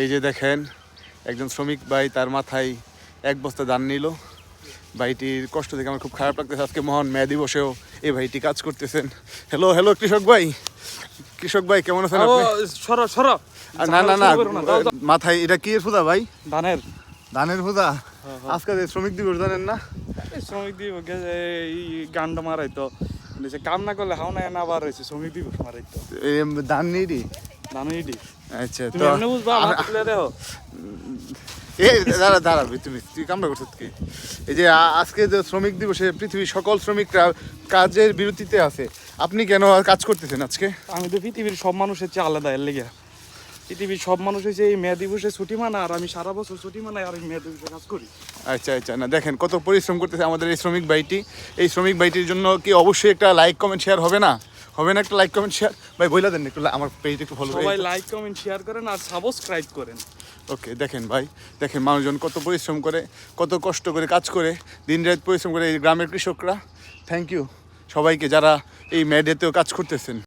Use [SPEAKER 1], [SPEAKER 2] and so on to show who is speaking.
[SPEAKER 1] এই যে দেখেন একজন শ্রমিক ভাই তার মাথায় এক বস্তা ধান নিল। ভাইটির কষ্ট দেখে আমার খুব খারাপ লাগতেছে। আজকে মহান মেয়া দিবসেও এই ভাইটি কাজ করতেছেন। হ্যালো হ্যালো কৃষক ভাই। কৃষক ভাই কেমন আছেন আপনি?
[SPEAKER 2] সরো সরো।
[SPEAKER 1] না না না। মাথায় এটা কি এর ফুদা ভাই?
[SPEAKER 2] ধানের।
[SPEAKER 1] ধানের ফুদা
[SPEAKER 2] হ্যাঁ,
[SPEAKER 1] আজকে শ্রমিক দিবস জানেন না?
[SPEAKER 2] শ্রমিক দিবস এই গান্ডা মারাই তো। কাম না করলে হাও না না বার হয়েছে শ্রমিক দিবস মারাই তো।
[SPEAKER 1] ধান নেই
[SPEAKER 2] জানো এটি
[SPEAKER 1] আচ্ছা তো
[SPEAKER 2] এমনি বুঝবা আমার তুলে দেখো
[SPEAKER 1] এ দাঁড়া দাঁড়া তুমি তুই কামড়া করছিস কি? এই যে আজকে যে শ্রমিক দিবসে পৃথিবীর সকল শ্রমিকরা কাজের বিরতিতে আছে আপনি কেন কাজ করতেছেন আজকে?
[SPEAKER 2] আমি তো পৃথিবীর সব মানুষের চেয়ে আলাদা এর লেগে পৃথিবীর সব মানুষ হয়েছে এই মেয়া দিবসে ছুটি মানা আর আমি সারা বছর ছুটি মানাই আর এই মেয়া দিবসে কাজ করি।
[SPEAKER 1] আচ্ছা আচ্ছা না দেখেন কত পরিশ্রম করতেছে আমাদের এই শ্রমিক ভাইটি। এই শ্রমিক ভাইটির জন্য কি অবশ্যই একটা লাইক কমেন্ট শেয়ার হবে না? হবে না একটু লাইক কমেন্ট শেয়ার ভাই বইলা দেন একটু আমার পেজ একটু ফলো
[SPEAKER 2] সবাই লাইক কমেন্ট শেয়ার করেন আর সাবস্ক্রাইব করেন।
[SPEAKER 1] ওকে দেখেন ভাই দেখেন মানুষজন কত পরিশ্রম করে কত কষ্ট করে কাজ করে দিন রাত পরিশ্রম করে এই গ্রামের কৃষকরা। থ্যাংক ইউ সবাইকে যারা এই ম্যাডেতেও কাজ করতেছেন।